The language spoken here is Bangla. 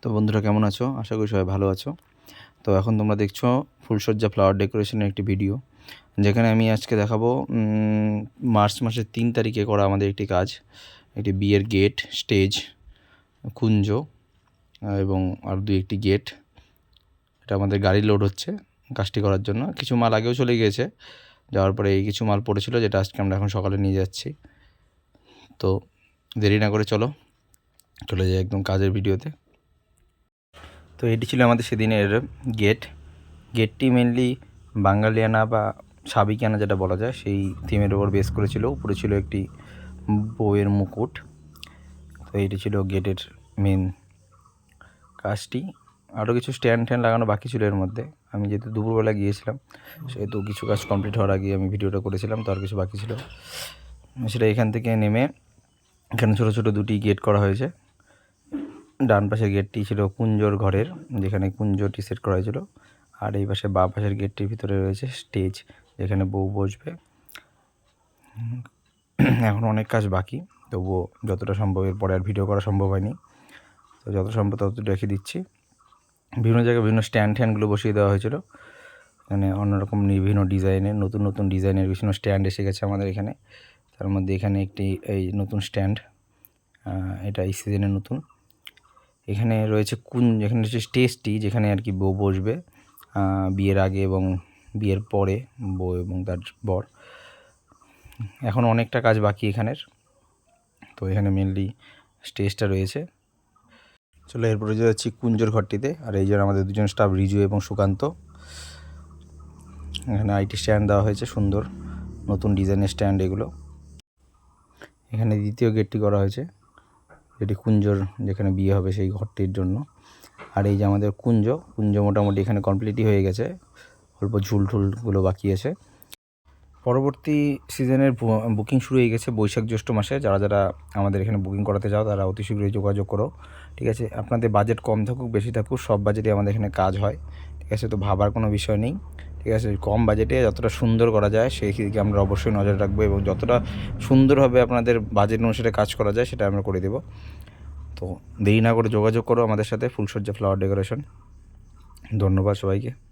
তো বন্ধুরা, কেমন আছো? আশা করি সবাই ভালো আছো। তো এখন তোমরা দেখছ ফুলসজ্জা ফ্লাওয়ার ডেকোরেশনের একটি ভিডিও যেখানে আমি আজকে দেখাবো মার্চ মাসের তিন তারিখে করা আমাদের একটি কাজ, একটি বিয়ের গেট স্টেজ কুঞ্জ, এবং আর দুই একটি গেট এটা আমাদের গাড়ি লোড হচ্ছে কাজটি করার জন্য। কিছু মাল আগেও চলে গিয়েছে, যাওয়ার পরে এই কিছু মাল পড়েছিল যেটা আজকে আমরা এখন সকালে নিয়ে যাচ্ছি। তো দেরি না করে চলো, চলে যাই একদম কাজের ভিডিওতে তো এটি ছিল আমাদের সেদিনের গেট গেটটি মেনলি বাঙালিয়ানা বা সাবিকিয়ানা যেটা বলা যায়, সেই থিমের ওপর বেস করেছিল। উপরে ছিল একটি বউয়ের মুকুট। তো এটি ছিল গেটের মেন কাজটি। আরও কিছু স্ট্যান্ড ট্যান্ড লাগানো বাকি ছিল এর মধ্যে। আমি যেহেতু দুপুরবেলা গিয়েছিলাম, সেহেতু কিছু কাজ কমপ্লিট হওয়ার আগে আমি ভিডিওটা করেছিলাম, তো আর কিছু বাকি ছিল সেটা এখান থেকে নেমে এখানে ছোটো ছোটো দুটি গেট করা হয়েছে। ডান পাশের গেটটি ছিল কুঞ্জর ঘরের, যেখানে কুঞ্জটি সেট করা হয়েছিল। আর এই পাশে বা পাশের গেটটির ভিতরে রয়েছে স্টেজ, যেখানে বউ বসবে। এখন অনেক কাজ বাকি, তবুও যতটা সম্ভব এরপরে আর ভিডিও করা সম্ভব হয়নি। তো যত সম্ভব ততটুকু রেখে দিচ্ছি। বিভিন্ন জায়গায় বিভিন্ন স্ট্যান্ড ফ্যানগুলো বসিয়ে দেওয়া হয়েছিল। এখানে অন্যরকম বিভিন্ন ডিজাইনের, নতুন নতুন ডিজাইনের বিভিন্ন স্ট্যান্ড এসে গেছে আমাদের এখানে। তার মধ্যে এখানে একটি এই নতুন স্ট্যান্ড এটা এই সিজনের নতুন। এখানে রয়েছে কুন, এখানে রয়েছে স্টেজটি যেখানে আর কি বউ বসবে বিয়ের আগে এবং বিয়ের পরে বউ এবং তার বর। এখন অনেকটা কাজ বাকি এখানের, তো এখানে মেনলি স্টেজটা রয়েছে। চলো এরপরে যে যাচ্ছি কুঞ্জর ঘরটিতে, আর এই যে আমাদের দুজন স্টাফ রিজু এবং সুকান্ত। এখানে আইটি স্ট্যান্ড দেওয়া হয়েছে, সুন্দর নতুন ডিজাইনের স্ট্যান্ড এগুলো। এখানে দ্বিতীয় গেটটি করা হয়েছে। এটি কুঞ্জর যেখানে বিয়ে হবে সেই ঘরটির জন্য। আর এই যে আমাদের কুঞ্জ কুঞ্জ মোটামুটি এখানে কমপ্লিটই হয়ে গেছে। অল্প ঝুল ঠুলগুলো বাকি আছে। পরবর্তী সিজনের বুকিং শুরু হয়ে গেছে বৈশাখ জ্যৈষ্ঠ মাসে। যারা যারা আমাদের এখানে বুকিং করাতে চাও তারা অতি শীঘ্রই যোগাযোগ করো। ঠিক আছে? আপনাদের বাজেট কম থাকুক, বেশি থাকুক, সব বাজেটে আমাদের এখানে কাজ হয়। ঠিক আছে? তো ভাবার কোনো বিষয় নেই। ঠিক আছে? কম বাজেটে যতটা সুন্দর করা যায় সেই দিকে আমরা অবশ্যই নজর রাখব এবং যতটা সুন্দরভাবে আপনাদের বাজেট অনুসারে কাজ করা যায়, সেটা আমরা করে দেবো। তো দেরি না করে যোগাযোগ করো আমাদের সাথে ফুলসজ্জা ফ্লাওয়ার ডেকোরেশন ধন্যবাদ সবাইকে।